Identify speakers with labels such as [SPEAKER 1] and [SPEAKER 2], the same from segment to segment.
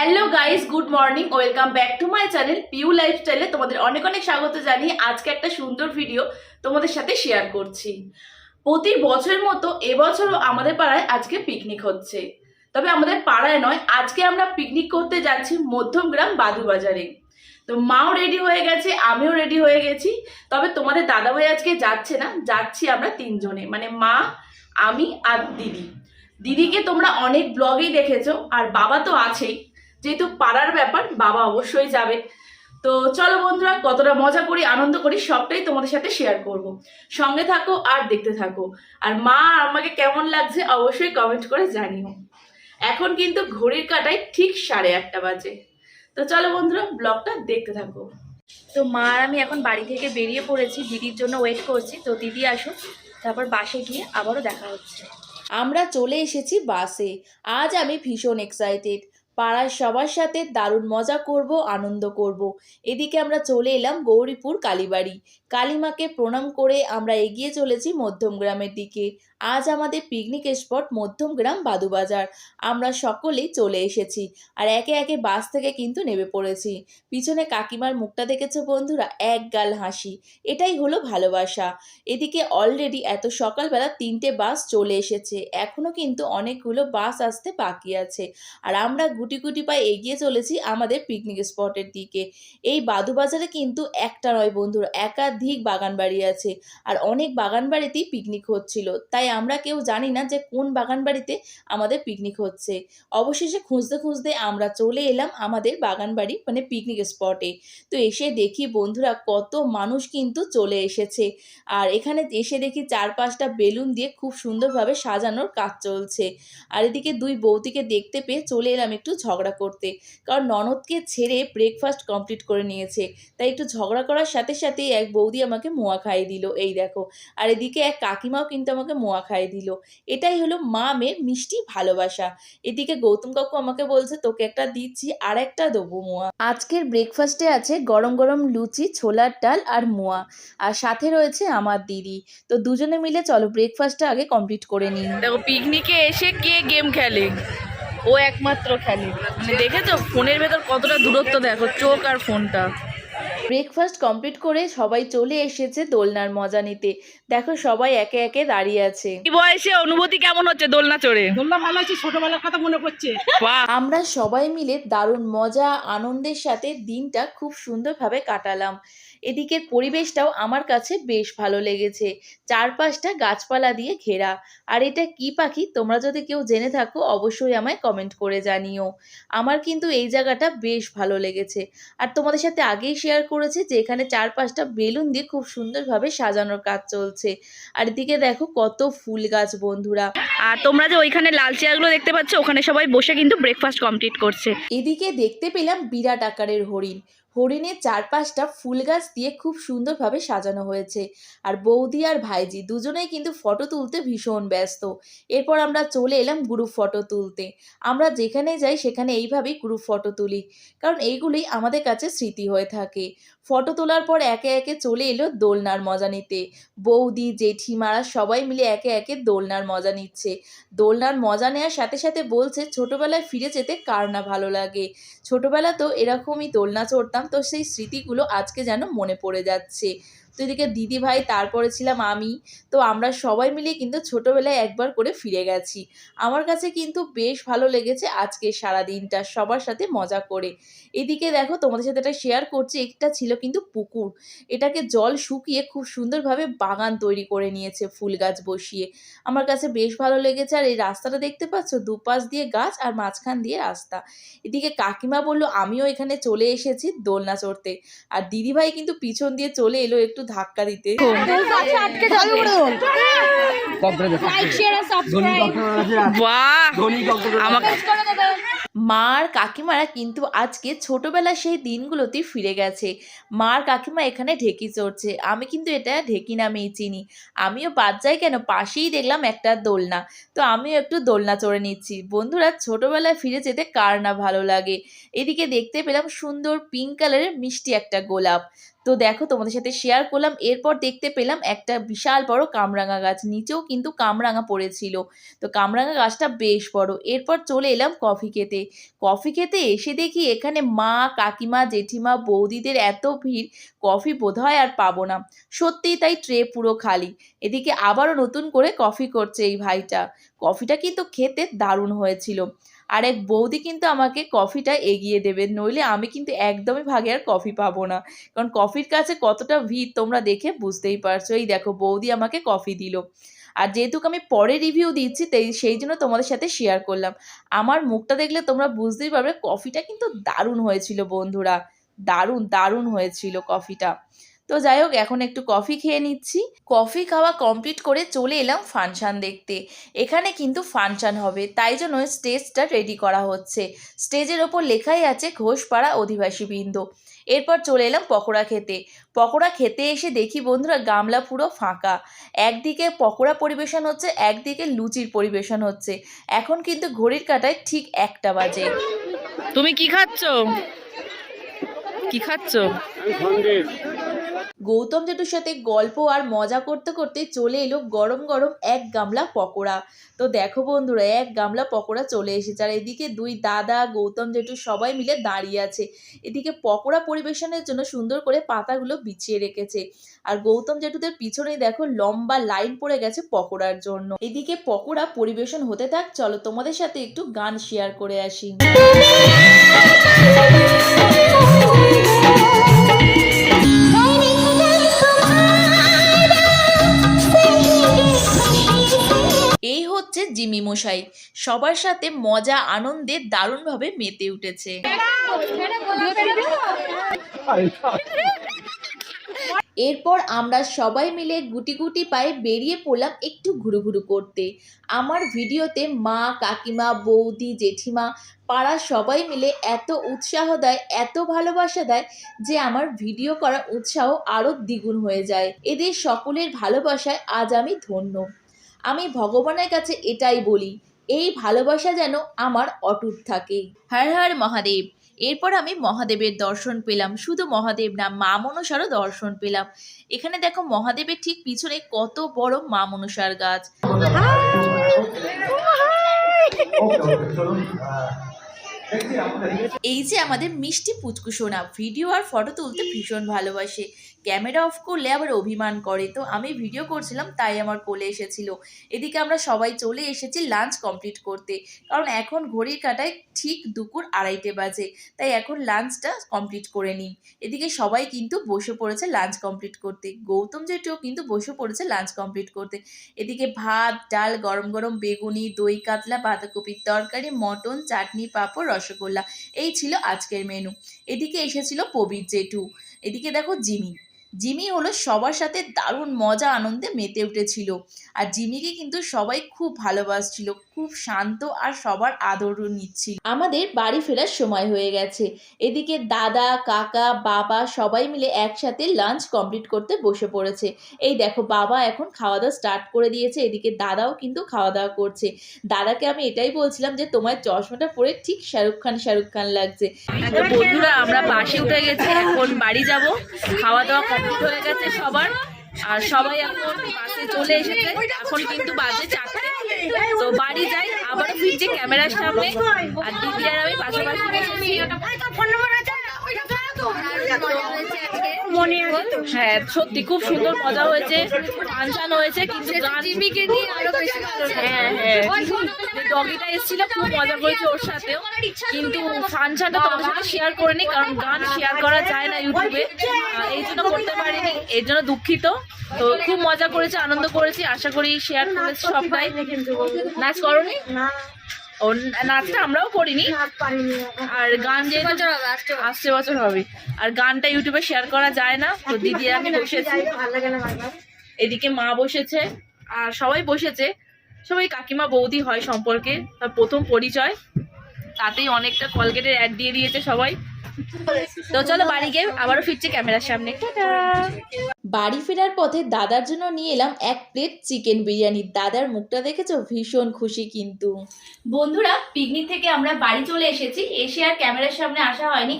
[SPEAKER 1] Hello guys good morning welcome back to my channel Piu লাইফস্টাইলে তোমাদের অনেক অনেক স্বাগত জানিয়ে আজকে একটা সুন্দর ভিডিও তোমাদের সাথে শেয়ার করছি। প্রতি বছরের মতো এবছরও আমাদের পাড়ায় আজকে পিকনিক হচ্ছে। তবে আমাদের পাড়ায় নয়, আজকে আমরা পিকনিক করতে যাচ্ছি মধ্যমগ্রাম বাদুবাজারে তো মাও রেডি হয়ে গেছে, আমিও রেডি হয়ে গেছি। তবে তোমাদের দাদাভাই আজকে যাচ্ছে না, যাচ্ছি আমরা তিনজনে। মানে মা, আমি আর দিদি। দিদিকে তোমরা অনেক ব্লগেই দেখেছ, আর বাবা তো আছেই। যেহেতু পাড়ার ব্যাপার বাবা অবশ্যই যাবে। তো চলো বন্ধুরা কতটা মজা করি আনন্দ করি সবটাই তোমাদের সাথে শেয়ার করব। সঙ্গে থাকো আর দেখতে থাকো। আর মা আর আমাকে কেমন লাগছে অবশ্যই কমেন্ট করে জানিও। এখন কিন্তু ঘড়ির কাটায় ঠিক সাড়ে আটটা বাজে। তো চলো বন্ধুরা ব্লগটা দেখতে থাকো। তো মা আর আমি এখন বাড়ি থেকে বেরিয়ে পড়েছি দিদির জন্য ওয়েট করছি। তো দিদি আসুন তারপর বাসে গিয়ে আবারও দেখা হচ্ছে। আমরা চলে এসেছি বাসে। আজ আমি ভীষণ এক্সাইটেড পাড়ার সবার সাথে দারুণ মজা করব, আনন্দ করব। এদিকে আমরা চলে এলাম গৌরীপুর কালীবাড়ি। কালীমাকে প্রণাম করে আমরা এগিয়ে চলেছি মধ্যমগ্রামের দিকে। আজ আমাদের পিকনিক স্পট মধ্যমগ্রাম বাদুবাজার আমরা সকলেই চলে এসেছি আর একে একে বাস থেকে কিন্তু নেমে পড়েছি। পিছনে কাকিমার মুখটা দেখেছ বন্ধুরা? এক গাল হাসি। এটাই হলো ভালোবাসা। এদিকে অলরেডি এত সকালবেলা তিনটে বাস চলে এসেছে। এখনও কিন্তু অনেকগুলো বাস আসতে বাকি আছে। আর আমরা গুটি পায়ে এগিয়ে চলেছি আমাদের পিকনিক স্পটের দিকে। এই বাদুবাজারে কিন্তু একটা নয় বন্ধুরা, একাধিক বাগান বাড়ি আছে আর অনেক বাগান বাড়িতেই পিকনিক হচ্ছিল। তাই আমরা কেউ জানি না যে কোন বাগান বাড়িতে আমাদের পিকনিক হচ্ছে। অবশেষে খুঁজতে খুঁজতে আমরা চলে এলাম আমাদের বাগান বাড়ি মানে পিকনিক স্পটে তো এসে দেখি বন্ধুরা কত মানুষ কিন্তু চলে এসেছে। আর এখানে এসে দেখি চার পাঁচটা বেলুন দিয়ে খুব সুন্দরভাবে সাজানোর কাজ চলছে। আর এদিকে দুই বৌদিকে দেখতে পেয়ে চলে এলাম একটু ঝগড়া করতে। কারণ ননদকে ছেড়ে ব্রেকফাস্ট কমপ্লিট করে নিয়েছে। তাই একটু ঝগড়া করার সাথে সাথে এক বৌদি আমাকে মোয়া খাইয়ে দিল। এই দেখো। আর এদিকে এক কাকিমাও কিন্তু আমাকে মোয়া খাইয়ে দিল। এটাই হলো মা মেয়ের মিষ্টি ভালোবাসা। এদিকে গৌতম কাকু আমাকে বলছে, তোকে একটা দিচ্ছি, আর একটা দেবো মোয়া। আজকের ব্রেকফাস্টে আছে গরম গরম লুচি, ছোলার ডাল আর মোয়া। আর সাথে রয়েছে আমার দিদি। তো দুজনে মিলে চলো ব্রেকফাস্টটা আগে কমপ্লিট করে নিই। দেখো পিকনিকে এসে কে গেম খেলে? ও একমাত্র খেলে। মানে দেখেছ ফোনের ভেতর কতটা দূরত্ব দেখো চোখ আর ফোনটা। ব্রেকফাস্ট কমপ্লিট করে সবাই চলে এসেছে দোলনার মজা নিতে। দেখো সবাই একে একে দাঁড়িয়ে আছে। কি বয়সে? অনুভূতি কেমন হচ্ছে দোলনা চড়ে?
[SPEAKER 2] দোলনা ভালো আছে ছোটবেলার কথা মনে পড়ছে।
[SPEAKER 1] আমরা সবাই মিলে দারুণ মজা আনন্দের সাথে দিনটা খুব সুন্দরভাবে কাটালাম। এদিকের পরিবেশটাও আমার কাছে বেশ ভালো লেগেছে। চারপাশটা গাছপালা দিয়ে ঘেরা। আর এটা কি পাখি? তোমরা যদি কেউ জেনে থাকো অবশ্যই আমায় কমেন্ট করে জানিও। আমার কিন্তু এই জায়গাটা বেশ ভালো লেগেছে। আর তোমাদের সাথে আগেই শেয়ার করেছি যে এখানে চারপাশটা বেলুন দিয়ে খুব সুন্দরভাবে সাজানোর কাজ চলছে। আর এদিকে দেখো কত ফুল গাছ বন্ধুরা।
[SPEAKER 3] আর তোমরা যে ওইখানে লাল চেয়ারগুলো দেখতে পাচ্ছ ওখানে সবাই বসে কিন্তু ব্রেকফাস্ট কমপ্লিট করছে।
[SPEAKER 1] এদিকে দেখতে পেলাম বিরাট আকারের হরিণ। হরিণের চারপাশটা ফুল গাছ দিয়ে খুব সুন্দরভাবে সাজানো হয়েছে। আর বৌদি আর ভাইজি দুজনেই কিন্তু ফটো তুলতে ভীষণ ব্যস্ত। এরপর আমরা চলে এলাম গ্রুপ ফটো তুলতে। আমরা যেখানে যাই সেখানে এইভাবেই গ্রুপ ফটো তুলি। কারণ এইগুলি আমাদের কাছে স্মৃতি হয়ে থাকে। ফটো তোলার পর একে একে চলে এলো দোলনার মজা নিতে। বৌদি, জেঠিমারা সবাই মিলে একে একে দোলনার মজা নিচ্ছে। দোলনার মজা নেওয়ার সাথে সাথে বলছে, ছোটবেলায় ফিরে যেতে কার না ভালো লাগে? ছোটবেলা তো এরকমই দোলনা চড়তাম তো সেই স্মৃতিগুলো আজকে যেন মনে পড়ে যাচ্ছে। তো এদিকে দিদি ভাই তারপরে ছিলাম আমি। তো আমরা সবাই মিলে কিন্তু ছোটবেলায় একবার করে ফিরে গেছি। আমার কাছে কিন্তু বেশ ভালো লেগেছে আজকে সারা দিনটা সবার সাথে মজা করে। এদিকে দেখো, তোমাদের সাথে এটা শেয়ার করছি, একটা ছিল কিন্তু পুকুর। এটাকে জল শুকিয়ে খুব সুন্দরভাবে বাগান তৈরি করে নিয়েছে, ফুল গাছ বসিয়ে। আমার কাছে বেশ ভালো লেগেছে, আর এই রাস্তাটা দেখতে পাচ্ছ? দুপাশ দিয়ে গাছ আর মাঝখান দিয়ে রাস্তা। এদিকে কাকিমা বলল, আমিও এখানে চলে এসেছি দোলনা চড়তে। আর দিদিভাই কিন্তু পিছন দিয়ে চলে এলো, একটু ধাক্কা দিতে
[SPEAKER 3] বাহ! আমাকে
[SPEAKER 1] মা আর কাকিমারা কিন্তু আজকে ছোটবেলা সেই দিনগুলোতে ফিরে গেছে। মার কাকিমা এখানে ঢেকি চড়ছে। আমি কিন্তু এটা ঢেকি নামেই চিনি। আমিও বাদ যাই কেন? পাশেই দেখলাম একটা দোলনা। তো আমিও একটু দোলনা চড়ে নিচ্ছি। বন্ধুরা ছোটবেলায় ফিরে যেতে কার না ভালো লাগে? এদিকে দেখতে পেলাম সুন্দর পিঙ্ক কালারের মিষ্টি একটা গোলাপ। তো দেখো তোমাদের সাথে শেয়ার করলাম। এরপর দেখতে পেলাম একটা বিশাল বড় কামরাঙা গাছ, নিচেও কিন্তু কামরাঙা পড়েছিল। তো কামরাঙা গাছটা বেশ বড়। এরপর চলে এলাম কফি খেতে। কফি খেতে এসে দেখি এখানে মা, কাকিমা, জেঠিমা, বৌদিদের এত ভিড় কফি বোধহয় আর পাবো না। সত্যিই তাই ট্রে পুরো খালি। এদিকে আবারও নতুন করে কফি করছে এই ভাইটা। কফিটা কিন্তু খেতে দারুণ হয়েছিল। আর এক বৌদি কিন্তু আমাকে কফিটা এগিয়ে দেবে, নইলে আমি কিন্তু একদমই ভাগে আর কফি পাবো না। কারণ কফির কাছে কতটা ভিড় তোমরা দেখে বুঝতেই পারছ। এই দেখো, বৌদি আমাকে কফি দিল। আর যেহেতু আমি পরে রিভিউ দিচ্ছি, তাই সেই জন্য তোমাদের সাথে শেয়ার করলাম। আমার মুখটা দেখলে তোমরা বুঝতেই পারবে, কফিটা কিন্তু দারুণ হয়েছিল বন্ধুরা। দারুণ দারুণ হয়েছিল কফিটা। তো যাই হোক এখন একটু কফি খেয়ে নিচ্ছি। কফি খাওয়া কমপ্লিট করে চলে এলাম ফাংশান দেখতে। এখানে কিন্তু ফাংশান হবে তাই জন্য স্টেজটা রেডি করা হচ্ছে। স্টেজের ওপর লেখাই আছে ঘোষপাড়া অধিবাসী বৃন্দ। এরপর চলে এলাম পকোড়া খেতে। পকোড়া খেতে এসে দেখি বন্ধুরা গামলা পুরো ফাঁকা। একদিকে পকোড়া পরিবেশন হচ্ছে একদিকে লুচির পরিবেশন হচ্ছে। এখন কিন্তু ঘড়ির কাটায় ঠিক একটা বাজে।
[SPEAKER 3] তুমি কি খাচ্ছ? কি খাচ্ছ?
[SPEAKER 1] গৌতম জেঠুর সাথে গল্প আর মজা করতে করতে চলে এলো গরম গরম এক গামলা পকোড়া। তো দেখো বন্ধুরা, এক গামলা পকোড়া চলে এসেছে। আর এদিকে দুই দাদা, গৌতম জেঠু সবাই মিলে দাঁড়িয়ে আছে। এদিকে পকোড়া পরিবেশনের জন্য সুন্দর করে পাতাগুলো বিছিয়ে রেখেছে। আর গৌতম জেঠুদের পিছনে দেখো লম্বা লাইন পড়ে গেছে পকোড়ার জন্য। এদিকে পকোড়া পরিবেশন হতে থাক, চলো তোমাদের সাথে একটু গান শেয়ার করে আসি। জিমি মশাই সবার সাথে মজা, আনন্দে দারুণভাবে মেতে উঠেছে। এরপর আমরা সবাই মিলে গুটি গুটি পায়ে বেরিয়ে পড়লাম একটু ঘুরু ঘুরু করতে। আমার ভিডিওতে মা, কাকিমা, বৌদি, জেঠিমা পাড়ার সবাই মিলে এত উৎসাহ দেয়, এত ভালোবাসা দেয় যে আমার ভিডিও করার উৎসাহ আরও দ্বিগুণ হয়ে যায়। এদের সকলের ভালোবাসায় আজ আমি ধন্য। আমি ভগবানের কাছে এটাই বলি এই ভালোবাসা যেন আমার অটুট থাকে। হর হর মহাদেব। এরপর আমি মহাদেবের দর্শন পেলাম শুধু মহাদেব না মা মনসারও দর্শন পেলাম। এখানে দেখো মহাদেবের ঠিক পিছনে কত বড় মা মনসার গাছ। এই যে আমাদের মিষ্টি পুচকু সোনা ভিডিও আর ফটো তুলতে ভীষণ ভালোবাসে। ক্যামেরা অফ করলে আবার অভিমান করে। তো আমি ভিডিও করছিলাম, তাই আমার কোলে এসেছিল। এদিকে আমরা সবাই চলে এসেছি লাঞ্চ কমপ্লিট করতে। কারণ এখন ঘড়ির কাটায় ঠিক দুপুর আড়াইটে বাজে। তাই এখন লাঞ্চটা কমপ্লিট করে নিই। এদিকে সবাই কিন্তু বসে পড়েছে লাঞ্চ কমপ্লিট করতে। গৌতম জেঠিও কিন্তু বসে পড়েছে লাঞ্চ কমপ্লিট করতে। এদিকে ভাত, ডাল, গরম গরম বেগুনি, দই, কাতলা, বাঁধাকপির তরকারি, মটন, চাটনি, পাঁপড় রসগোল্লা। এই ছিল আজকের মেনু এদিকে এসেছিল প্রবীর জেঠু। এদিকে দেখো জিমি। জিমি হলো সবার সাথে দারুণ মজা আনন্দে মেতে উঠেছিল। আর জিমিকে কিন্তু সবাই খুব ভালোবাসছিল। খুব শান্ত আর সবার আদর নিচ্ছিল আমাদের বাড়ি ফেরার সময় হয়ে গেছে। এদিকে দাদা, কাকা, বাবা সবাই মিলে একসাথে লাঞ্চ কমপ্লিট করতে বসে পড়েছে। এই দেখো, বাবা এখন খাওয়া দাওয়া স্টার্ট করে দিয়েছে, এদিকে দাদাও কিন্তু খাওয়া দাওয়া করছে। দাদাকে আমি এটাই বলছিলাম যে, তোমার চশমাটা পরে ঠিক শাহরুখ খান শাহরুখ খান লাগছে।
[SPEAKER 3] বন্ধুরা, আমরা বাসে উঠে গেছি, এখন বাড়ি যাব। খাওয়া দাওয়া কমপ্লিট হয়ে গেছে সবার। আর সবাই এখন বাসে চলে এসেছে। এখন কিন্তু বাজে চারটে। তো বাড়ি যাই আবার ফিরছি ক্যামেরার সামনে। আর দিদি আর আমি পাশাপাশি হ্যাঁ সত্যি খুব সুন্দর মজা হয়েছে ফাংশন হয়েছে কিন্তু গান হ্যাঁ হ্যাঁ ডগিটা এসেছিল খুব মজা করেছে ওর সাথেও। কিন্তু ফাংশনটা তোমার সাথে শেয়ার করিনি কারণ গান শেয়ার করা যায় না ইউটিউবে এই জন্য করতে পারিনি এর জন্য দুঃখিত। তো খুব মজা করেছে আনন্দ করেছি আশা করি শেয়ার করেছি সবটাই। নাচ করনি? ও নাচটা আমরাও করিনি। আর গান যেহেতু আসছে বছর। হবে। আর গানটা ইউটিউবে শেয়ার করা যায় না তো দিদি আমি বসেছি। এদিকে মা বসেছে আর সবাই বসেছে। সবাই কাকিমা বৌদি হয় সম্পর্কে তার প্রথম পরিচয়। তাতেই অনেকটা কলগেটের অ্যাড দিয়ে দিয়েছে সবাই। তো চলো বাড়ি গিয়ে আবারও ফিরছে ক্যামেরার সামনে।
[SPEAKER 4] বাড়ি ফেরার পথে দাদার জন্য নিয়ে এলাম এক প্লেট চিকেন বিরিয়ানি। দাদার মুখটা দেখেছ? ভীষণ খুশি কিন্তু।
[SPEAKER 1] বন্ধুরা পিকনিক থেকে আমরা বাড়ি চলে এসেছি। এসে আর ক্যামেরার সামনে আসা হয়নি।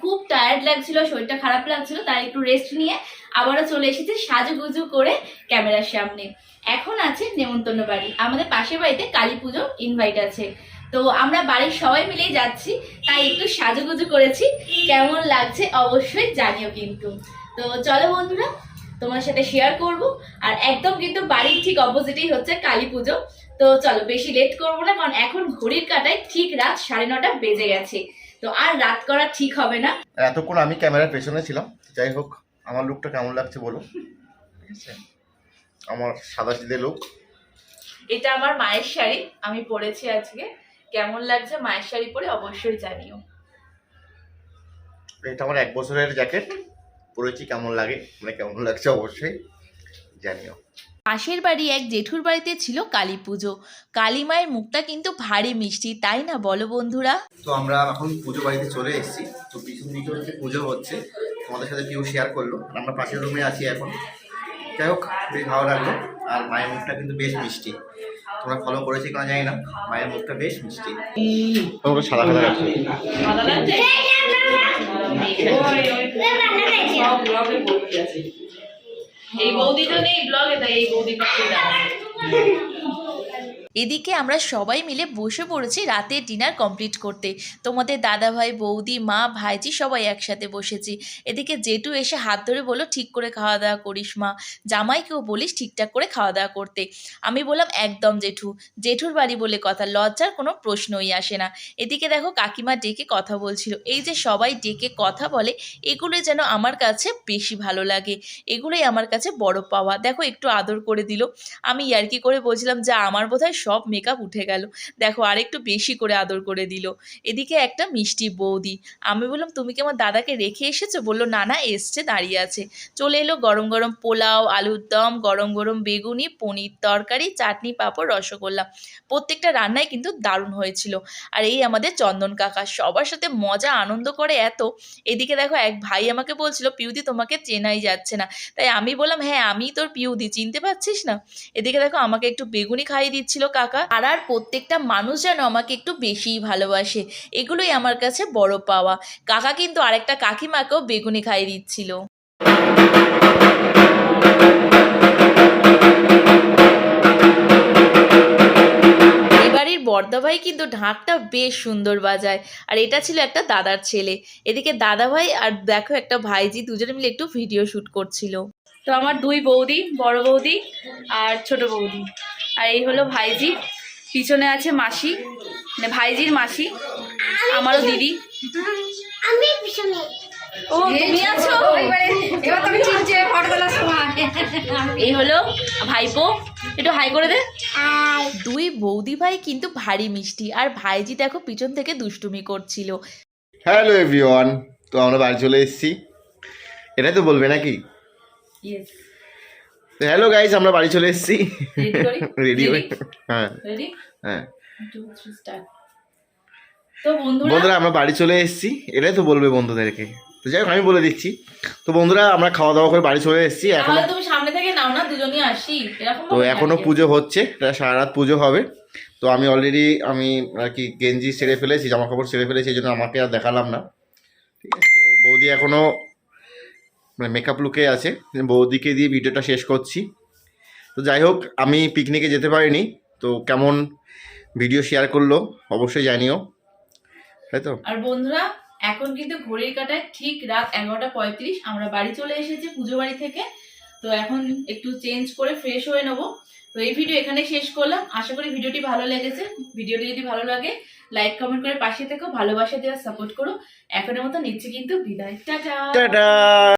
[SPEAKER 1] খুব টায়ার্ড লাগছিল শরীরটা খারাপ লাগছিল তাই একটু রেস্ট নিয়ে আবারও চলে এসেছি সাজুগুজু করে ক্যামেরার সামনে। এখন আছে নেমন্তন্ন বাড়ি। আমাদের পাশের বাড়িতে কালী পুজো ইনভাইট আছে। তো আমরা বাড়ির সবাই মিলেই যাচ্ছি তাই একটু সাজুগুজু করেছি। কেমন লাগছে অবশ্যই জানিও কিন্তু। তো চলো বন্ধুরা তোমার সাথে শেয়ার করব। আর একদম কিন্তু বাড়ির ঠিক অপোজিটেই হচ্ছে কালী পুজো। তো চলো বেশি লেট করব না কারণ এখন ঘড়ির কাটায় ঠিক রাত সাড়ে নটা বেজে গেছে। তো আর রাত করা ঠিক হবে না।
[SPEAKER 5] এতক্ষণ আমি ক্যামেরার পেছনে ছিলাম। যাই হোক আমার লুকটা কেমন লাগছে বলো? ঠিক আছে? আমার সাদা সিধে লুক
[SPEAKER 1] এটা আমার মায়ের শাড়ি আমি পরেছি আজকে। কেমন লাগছে মায়ের শাড়ি পরে অবশ্যই জানিও।
[SPEAKER 5] এটা আমার এক বছরের জ্যাকেট পরেছি কেমন লাগে মানে কেমন লাগছে অবশ্যই জানিও।
[SPEAKER 4] পাশের বাড়ি এক জেঠুর বাড়িতে ছিল কালী পুজো। কালী মায়ের মুখটা কিন্তু ভারী মিষ্টি তাই না বলো বন্ধুরা?
[SPEAKER 5] তো আমরা এখন পুজো বাড়িতে চলে এসেছি তো পিছন দিকে হচ্ছে পুজো হচ্ছে তোমাদের সাথে কেউ শেয়ার করল আমরা পাশের রুমে আছি এখন। যাই হোক বেশ ভালো লাগল আর মায়ের মুখটা কিন্তু বেশ মিষ্টি। তোমরা ফলো করেছি কিনা জানি না। মায়ের মুখটা বেশ মিষ্টি। তোমাকে সাদা সাদা লাগছে
[SPEAKER 1] এই বৌদি তো নেই ব্লগে তাই এই বৌদি পাশে
[SPEAKER 4] এদিকে আমরা সবাই মিলে বসে পড়েছি রাতের ডিনার কমপ্লিট করতে। তোমাদের দাদা ভাই বৌদি, মা, ভাইজি সবাই একসাথে বসেছি। এদিকে জেঠু এসে হাত ধরে বলল, ঠিক করে খাওয়া দাওয়া করিস মা। জামাইকেও বলিস ঠিকঠাক করে খাওয়া দাওয়া করতে। আমি বললাম, একদম জেঠু। জেঠুর বাড়ি বলে কথা, লজ্জার কোনো প্রশ্নই আসে না। এদিকে দেখো কাকিমা ডেকে কথা বলছিল। এই যে সবাই ডেকে কথা বলে, এগুলো যেন আমার কাছে বেশি ভালো লাগে। এগুলোই আমার কাছে বড় পাওয়া। দেখো একটু আদর করে দিল। আমি ইয়ার্কি করে বলছিলাম, যা আমার বোধহয় সব মেকআপ উঠে গেল। দেখো, আরেকটু বেশি করে আদর করে দিল। এদিকে একটা মিষ্টি বৌদি। আমি বললাম, তুমি কি আমার দাদাকে রেখে এসেছ? বলল, না না, এসছে, দাঁড়িয়ে আছে। চলে এলো গরম গরম পোলাও, আলুর দম, গরম গরম বেগুনি, পনির তরকারি, চাটনি, পাঁপড়, রসগোল্লা। প্রত্যেকটা রান্নাই কিন্তু দারুণ হয়েছিল। আর এই আমাদের চন্দন কাকা, সবার সাথে মজা, আনন্দ করে এত। এদিকে দেখো, এক ভাই আমাকে বলছিল, পিউদি তোমাকে চেনাই যাচ্ছে না। তাই আমি বললাম হ্যাঁ আমি তোর পিউদি, চিনতে পারছিস না? এদিকে দেখো, আমাকে একটু বেগুনি খাইয়ে দিচ্ছিল। কাকা আর আর প্রত্যেকটা মানুষ যেন আমাকে একটু বেশিই ভালোবাসে, এগুলোই আমার কাছে বড় পাওয়া। কাকা কিন্তু আরেকটা কাকিমাকেও বেগুনি খাইয়ে দিচ্ছিল। বর্দাভাই কিন্তু ঢাকটা বেশ সুন্দর বাজায়, আর এটা ছিল একটা দাদার ছেলে। এদিকে দাদাভাই আর দেখো একটা ভাইজি দুজনে মিলে একটু ভিডিও শুট করছিল।
[SPEAKER 1] তো আমার দুই বৌদি, বড় বৌদি আর ছোট বৌদি। আর এই হলো ভাইজি। পিছনে আছে মাসি মানে ভাইজির মাসি আমারও দিদি।
[SPEAKER 6] আমি পিছনে।
[SPEAKER 1] ও তুমি আছো?
[SPEAKER 6] এবার তুমি চিনছে ফটো সময়।
[SPEAKER 1] এই হলো ভাইপো। একটু হাই করে দে।
[SPEAKER 4] দুই বৌদি ভাই কিন্তু ভারী মিষ্টি আর ভাইজি দেখো পিছন থেকে দুষ্টুমি করছিল।
[SPEAKER 5] হ্যালো এভরিওয়ান তো আমরা বাড়ি চলে এসেছি। এটাই তো বলবে নাকি?
[SPEAKER 1] ইয়েস
[SPEAKER 5] তো হ্যালো গাইস আমরা বাড়ি চলে এসেছি। রেডি হয়ে। হ্যাঁ। হ্যাঁ
[SPEAKER 1] বন্ধুরা
[SPEAKER 5] আমরা বাড়ি চলে এসেছি। এটাই তো বলবে বন্ধুদেরকে। তো যাই হোক আমি বলে দিচ্ছি। তো বন্ধুরা আমরা খাওয়া দাওয়া করে বাড়ি চলে এসেছি।
[SPEAKER 1] এখনও তুমি সামনে থেকে নাও না দুজনই আসি।
[SPEAKER 5] তো
[SPEAKER 1] এখনও
[SPEAKER 5] পুজো হচ্ছে। এটা সারা রাত পুজো হবে। তো আমি অলরেডি আমি আর কি গেঞ্জি সেরে ফেলেছি জামা কাপড় সেরে ফেলেছি এই জন্য আমাকে আর দেখালাম না। ঠিক আছে তো বৌদি এখনও মানে মেকআপ লুকে আছে। বৌদিকে দিয়ে ভিডিওটা শেষ করছি। তো যাই হোক আমি পিকনিকে যেতে পারিনি। তো কেমন ভিডিও শেয়ার করল অবশ্যই জানিও। তাই তো?
[SPEAKER 1] আর বন্ধুরা এখন কিন্তু ঘড়ির কাটায় ঠিক রাত এগারোটা পঁয়ত্রিশ। আমরা বাড়ি চলে এসেছি পুজো বাড়ি থেকে। তো এখন একটু চেঞ্জ করে ফ্রেশ হয়ে নেব। তো এই ভিডিও এখানে শেষ করলাম। আশা করি ভিডিওটি ভালো লেগেছে। ভিডিওটি যদি ভালো লাগে লাইক কমেন্ট করে পাশে থেকো। ভালোবাসা দেওয়ার সাপোর্ট করো। এখনের মতো নিচ্ছে কিন্তু বিদায়। টাটা!
[SPEAKER 5] টাটা!